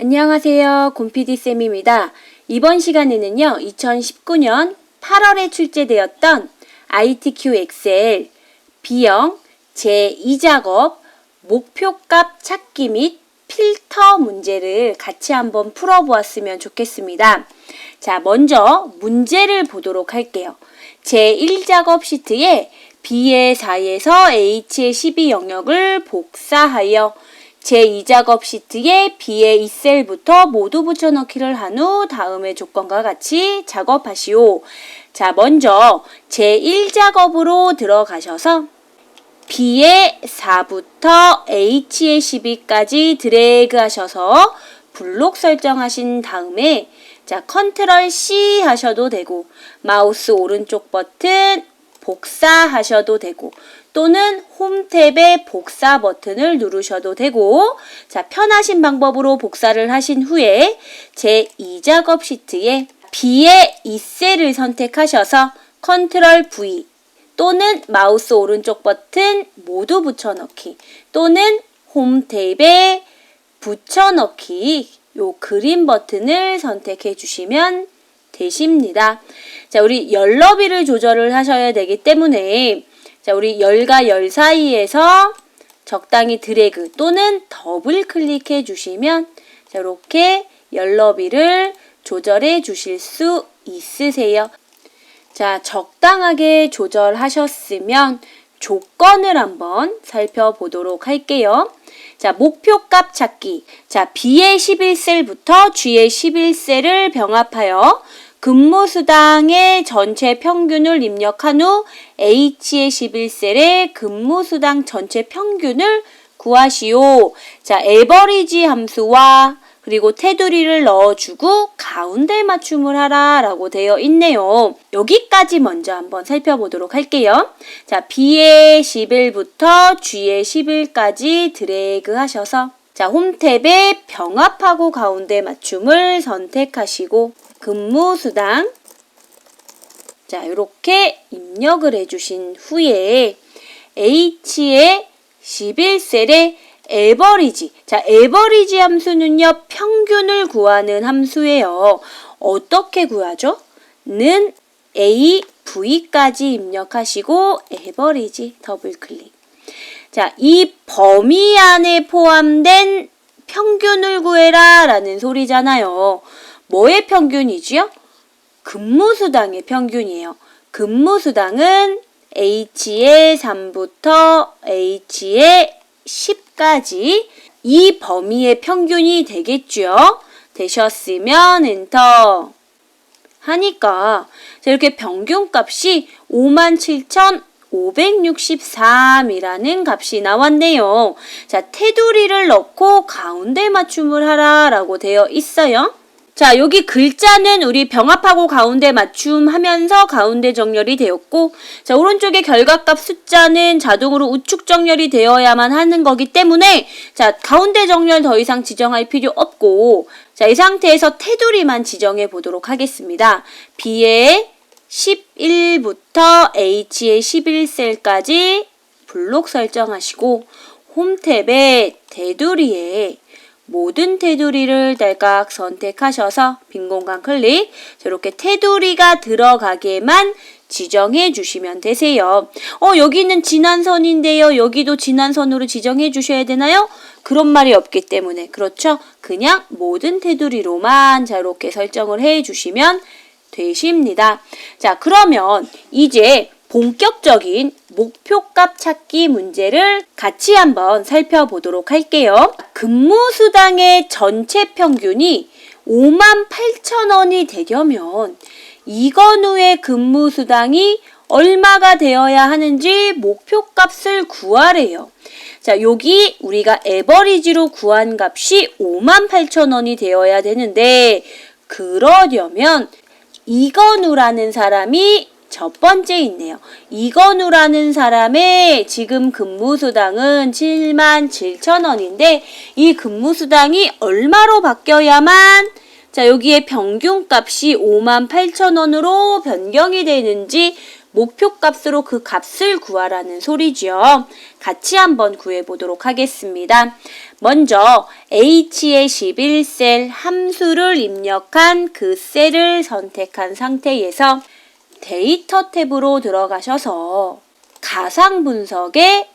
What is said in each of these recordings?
안녕하세요. 곰피디쌤입니다. 이번 시간에는요, 2019년 8월에 출제되었던 ITQ 엑셀 B형 제2작업 목표값 찾기 및 필터 문제를 같이 한번 풀어보았으면 좋겠습니다. 자, 먼저 문제를 보도록 할게요. 제1작업 시트에 B의 4에서 H의 12 영역을 복사하여 제2작업 시트에 B의 2셀부터 모두 붙여넣기를 한 후 다음의 조건과 같이 작업하시오. 자, 먼저 제1작업으로 들어가셔서 B의 4부터 H의 12까지 드래그 하셔서 블록 설정하신 다음에 자, 컨트롤 C 하셔도 되고 마우스 오른쪽 버튼 복사하셔도 되고 또는 홈 탭의 복사 버튼을 누르셔도 되고 자, 편하신 방법으로 복사를 하신 후에 제 2작업 시트에 B의 2셀을 선택하셔서 컨트롤 V 또는 마우스 오른쪽 버튼 모두 붙여넣기 또는 홈 탭에 붙여넣기 요 그린 버튼을 선택해 주시면 되십니다. 자, 우리 열 너비를 조절을 하셔야 되기 때문에 자, 우리 열과 열 사이에서 적당히 드래그 또는 더블 클릭해 주시면 자, 이렇게 열 너비를 조절해 주실 수 있으세요. 자, 적당하게 조절하셨으면 조건을 한번 살펴보도록 할게요. 자, 목표값 찾기. 자, B의 11셀부터 G의 11셀을 병합하여 근무 수당의 전체 평균을 입력한 후 H의 11셀의 근무 수당 전체 평균을 구하시오. 자, 에버리지 함수와 그리고 테두리를 넣어주고 가운데 맞춤을 하라 라고 되어 있네요. 여기까지 먼저 한번 살펴보도록 할게요. 자, B의 11부터 G의 11까지 드래그 하셔서 자, 홈 탭에 병합하고 가운데 맞춤을 선택하시고 근무 수당 자, 이렇게 입력을 해주신 후에 H의 11셀에 에버리지. 자, 에버리지 함수는요, 평균을 구하는 함수예요. 어떻게 구하죠? 는 A, V까지 입력하시고, 에버리지 더블 클릭. 자, 이 범위 안에 포함된 평균을 구해라 라는 소리잖아요. 뭐의 평균이지요? 근무수당의 평균이에요. 근무수당은 H의 3부터 H의 10까지 이 범위의 평균이 되겠죠. 되셨으면 엔터 하니까 자, 이렇게 평균값이 57,563이라는 값이 나왔네요. 자, 테두리를 넣고 가운데 맞춤을 하라 라고 되어 있어요. 자, 여기 글자는 우리 병합하고 가운데 맞춤하면서 가운데 정렬이 되었고, 자, 오른쪽에 결과값 숫자는 자동으로 우측 정렬이 되어야만 하는 거기 때문에, 자, 가운데 정렬 더 이상 지정할 필요 없고, 자, 이 상태에서 테두리만 지정해 보도록 하겠습니다. B의 11부터 H의 11셀까지 블록 설정하시고, 홈 탭에 테두리에 모든 테두리를 딸깍 선택하셔서 빈 공간 클릭 저렇게 테두리가 들어가게만 지정해 주시면 되세요. 어, 여기는 지난선인데요. 여기도 지난선으로 지정해 주셔야 되나요? 그런 말이 없기 때문에 그렇죠? 그냥 모든 테두리로만 자 이렇게 설정을 해 주시면 되십니다. 자, 그러면 이제 본격적인 목표값 찾기 문제를 같이 한번 살펴보도록 할게요. 근무수당의 전체 평균이 5만 8천 원이 되려면 이건우의 근무수당이 얼마가 되어야 하는지 목표값을 구하래요. 자, 여기 우리가 에버리지로 구한 값이 5만 8천 원이 되어야 되는데 그러려면 이건우라는 사람이 첫 번째 있네요. 이건우라는 사람의 지금 근무수당은 7만 7천 원인데 이 근무수당이 얼마로 바뀌어야만 자 여기에 평균값이 5만 8천 원으로 변경이 되는지 목표값으로 그 값을 구하라는 소리죠. 같이 한번 구해보도록 하겠습니다. 먼저 H의 11셀 함수를 입력한 그 셀을 선택한 상태에서 데이터 탭으로 들어가셔서 가상 분석에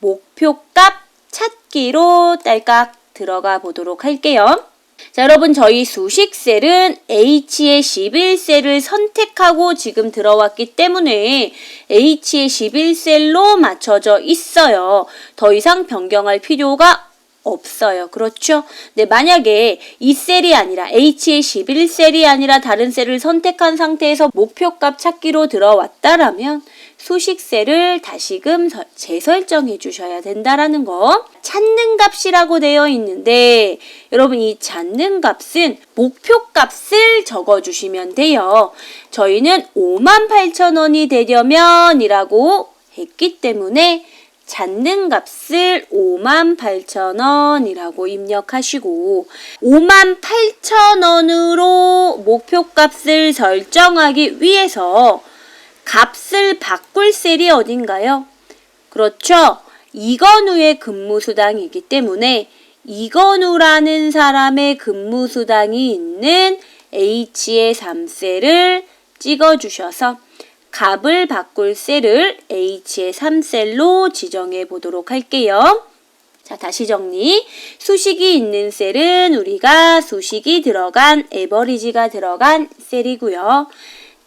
목표값 찾기로 딸깍 들어가 보도록 할게요. 자, 여러분, 저희 수식셀은 H의 11셀을 선택하고 지금 들어왔기 때문에 H의 11셀로 맞춰져 있어요. 더 이상 변경할 필요가 없어요. 그렇죠? 네, 만약에 이 셀이 아니라 H의 11셀이 아니라 다른 셀을 선택한 상태에서 목표값 찾기로 들어왔다라면 수식셀을 다시금 서- 재설정해 주셔야 된다라는 거. 찾는 값이라고 되어 있는데 여러분 이 찾는 값은 목표 값을 적어 주시면 돼요. 저희는 5만 8천 원이 되려면 이라고 했기 때문에 찾는 값을 5만 8천 원이라고 입력하시고 5만 8천 원으로 목표 값을 설정하기 위해서 값을 바꿀 셀이 어딘가요? 그렇죠. 이건우의 근무수당이기 때문에 이건우라는 사람의 근무수당이 있는 H의 3셀을 찍어주셔서 값을 바꿀 셀을 H의 3셀로 지정해 보도록 할게요. 자, 다시 정리. 수식이 있는 셀은 우리가 수식이 들어간 에버리지가 들어간 셀이고요.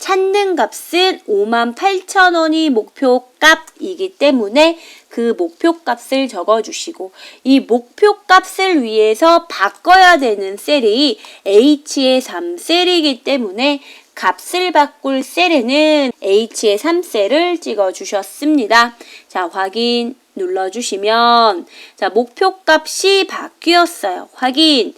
찾는 값은 5만 8천 원이 목표 값이기 때문에 그 목표 값을 적어 주시고 이 목표 값을 위해서 바꿔야 되는 셀이 H의 3셀이기 때문에 값을 바꿀 셀에는 H의 3셀을 찍어 주셨습니다. 자, 확인 눌러 주시면 자, 목표 값이 바뀌었어요. 확인.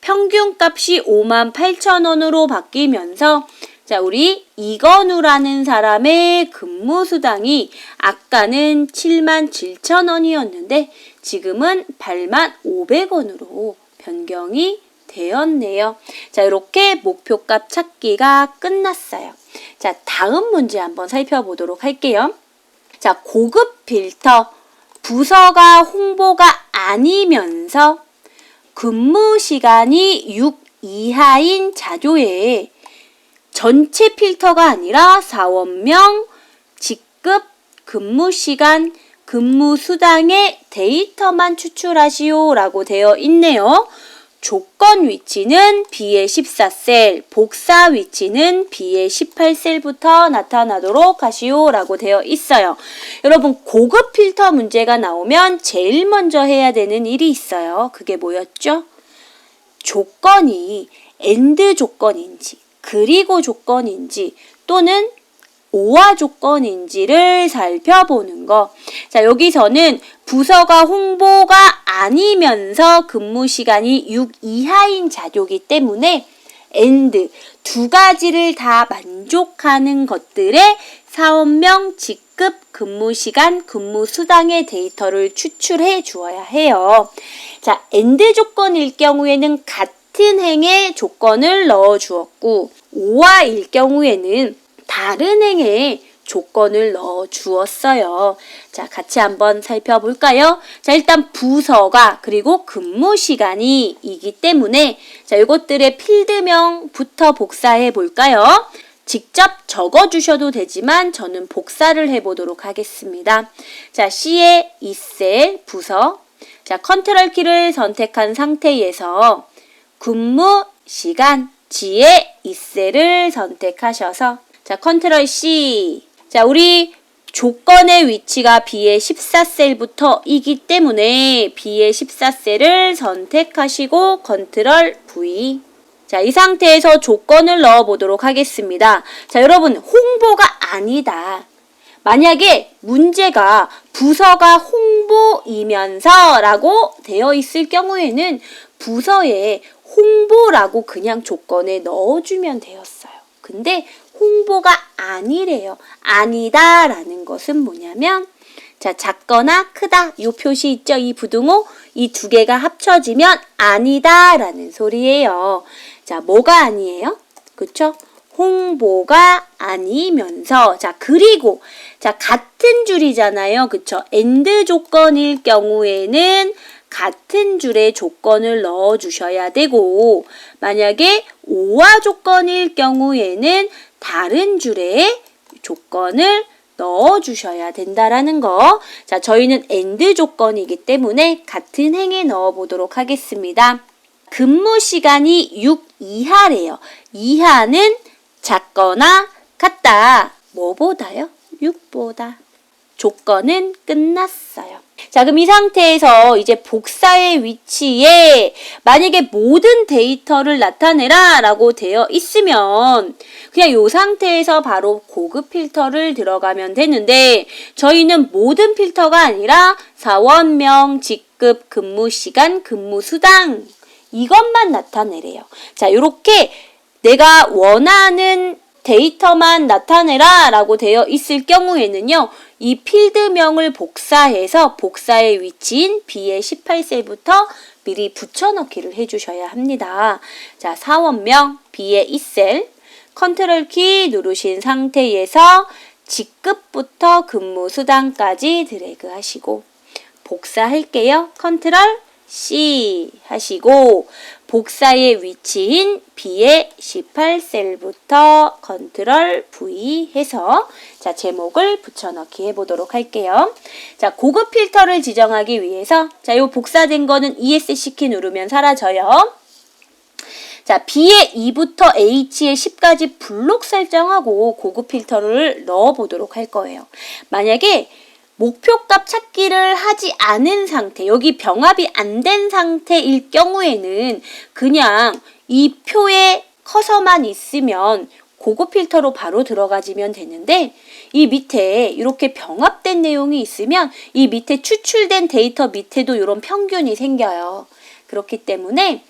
평균 값이 5만 8천 원으로 바뀌면서 자, 우리 이건우라는 사람의 근무 수당이 아까는 7만 7천 원이었는데 지금은 8만 500원으로 변경이 되었네요. 자, 이렇게 목표값 찾기가 끝났어요. 자, 다음 문제 한번 살펴보도록 할게요. 자, 고급 필터. 부서가 홍보가 아니면서 근무 시간이 6 이하인 자료에 전체 필터가 아니라 사원명, 직급, 근무 시간, 근무 수당의 데이터만 추출하시오 라고 되어 있네요. 조건 위치는 B의 14셀, 복사 위치는 B의 18셀부터 나타나도록 하시오 라고 되어 있어요. 여러분, 고급 필터 문제가 나오면 제일 먼저 해야 되는 일이 있어요. 그게 뭐였죠? 조건이 엔드 조건인지, 그리고 조건인지, 또는 오화 조건인지를 살펴보는 거. 자, 여기서는 부서가 홍보가 아니면서 근무 시간이 6 이하인 자료이기 때문에 and 두 가지를 다 만족하는 것들의 사원명, 직급, 근무 시간, 근무 수당의 데이터를 추출해 주어야 해요. 자, and 조건일 경우에는 같 은 행의 조건을 넣어 주었고, 오화일 경우에는 다른 행의 조건을 넣어 주었어요. 자, 같이 한번 살펴볼까요? 자, 일단 부서가 그리고 근무 시간이 이기 때문에 자, 이것들의 필드명부터 복사해 볼까요? 직접 적어 주셔도 되지만 저는 복사를 해 보도록 하겠습니다. 자, C의 이셀 부서. 자, 컨트롤 키를 선택한 상태에서 근무 시간 G의 이셀을 선택하셔서 자, 컨트롤 C. 자, 우리 조건의 위치가 B의 14셀부터 이기 때문에 B의 14셀을 선택하시고 컨트롤 V. 자, 이 상태에서 조건을 넣어 보도록 하겠습니다. 자, 여러분, 홍보가 아니다. 만약에 문제가 부서가 홍보이면서 라고 되어 있을 경우에는 부서에 홍보라고 그냥 조건에 넣어주면 되었어요. 근데 홍보가 아니래요. 아니다 라는 것은 뭐냐면 자, 작거나 크다. 이 표시 있죠? 이 부등호. 이 두 개가 합쳐지면 아니다 라는 소리예요. 자, 뭐가 아니에요? 그쵸? 홍보가 아니면서 자 그리고 자 같은 줄이잖아요 그쵸 엔드 조건일 경우에는 같은 줄에 조건을 넣어 주셔야 되고 만약에 오화 조건일 경우에는 다른 줄에 조건을 넣어 주셔야 된다라는 거. 자, 저희는 엔드 조건이기 때문에 같은 행에 넣어 보도록 하겠습니다. 근무 시간이 6 이하래요. 이하는 작거나 같다. 뭐보다요? 6보다. 조건은 끝났어요. 자, 그럼 이 상태에서 이제 복사의 위치에 만약에 모든 데이터를 나타내라 라고 되어 있으면 그냥 이 상태에서 바로 고급 필터를 들어가면 되는데 저희는 모든 필터가 아니라 사원명, 직급, 근무 시간, 근무 수당 이것만 나타내래요. 자, 이렇게 내가 원하는 데이터만 나타내라 라고 되어 있을 경우에는요, 이 필드명을 복사해서 복사의 위치인 B의 18셀부터 미리 붙여넣기를 해주셔야 합니다. 자, 사원명 B의 2셀, 컨트롤 키 누르신 상태에서 직급부터 근무 수당까지 드래그 하시고, 복사할게요. 컨트롤 C 하시고 복사의 위치인 B의 18셀부터 컨트롤 V 해서 자 제목을 붙여넣기 해보도록 할게요. 자 고급 필터를 지정하기 위해서 자요 복사된 거는 ESC 키 누르면 사라져요. 자, B의 2부터 H의 10까지 블록 설정하고 고급 필터를 넣어 보도록 할 거예요. 만약에 목표값 찾기를 하지 않은 상태, 여기 병합이 안 된 상태일 경우에는 그냥 이 표에 커서만 있으면 고급 필터로 바로 들어가지면 되는데 이 밑에 이렇게 병합된 내용이 있으면 이 밑에 추출된 데이터 밑에도 이런 평균이 생겨요. 그렇기 때문에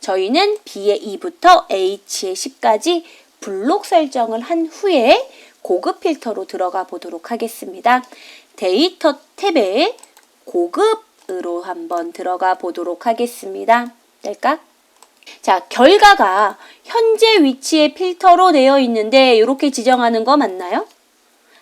저희는 B의 2부터 H의 10까지 블록 설정을 한 후에 고급 필터로 들어가 보도록 하겠습니다. 데이터 탭에 고급으로 한번 들어가 보도록 하겠습니다. 될까? 자, 결과가 현재 위치의 필터로 되어 있는데 이렇게 지정하는 거 맞나요?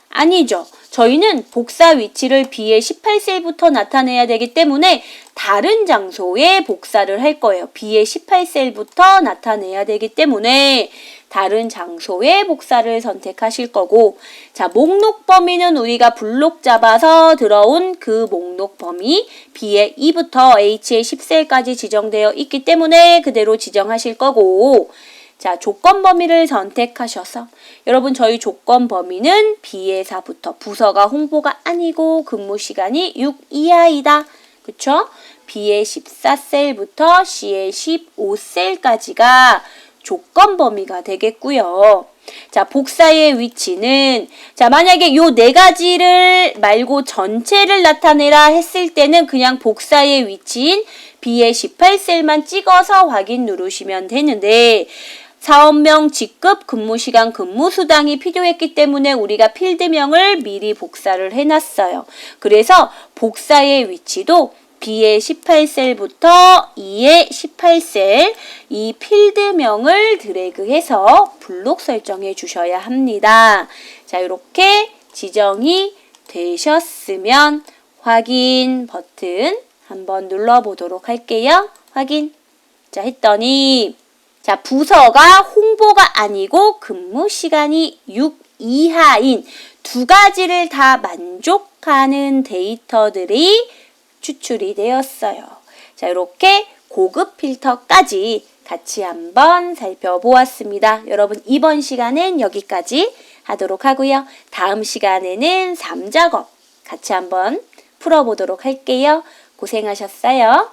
아니죠. 저희는 복사 위치를 B의 18셀부터 나타내야 되기 때문에 다른 장소에 복사를 할 거예요. B의 18셀부터 나타내야 되기 때문에 다른 장소에 복사를 선택하실 거고 자 목록 범위는 우리가 블록 잡아서 들어온 그 목록 범위 B의 2부터 H의 10셀까지 지정되어 있기 때문에 그대로 지정하실 거고 자, 조건 범위를 선택하셔서 여러분 저희 조건 범위는 4부터 부서가 홍보가 아니고 근무 시간이 6 이하이다. 그쵸? B의 14셀부터 C의 15셀까지가 조건 범위가 되겠고요. 자, 복사의 위치는 자, 만약에 요 네 가지를 말고 전체를 나타내라 했을 때는 그냥 복사의 위치인 B의 18셀만 찍어서 확인 누르시면 되는데 사업명, 직급, 근무시간, 근무수당이 필요했기 때문에 우리가 필드명을 미리 복사를 해놨어요. 그래서 복사의 위치도 B의 18셀부터 E의 18셀 이 필드명을 드래그해서 블록 설정해 주셔야 합니다. 자, 이렇게 지정이 되셨으면 확인 버튼 한번 눌러보도록 할게요. 확인. 자, 했더니 자, 부서가 홍보가 아니고 근무 시간이 6 이하인 두 가지를 다 만족하는 데이터들이 추출이 되었어요. 자, 이렇게 고급 필터까지 같이 한번 살펴보았습니다. 여러분, 이번 시간은 여기까지 하도록 하고요. 다음 시간에는 3작업 같이 한번 풀어보도록 할게요. 고생하셨어요.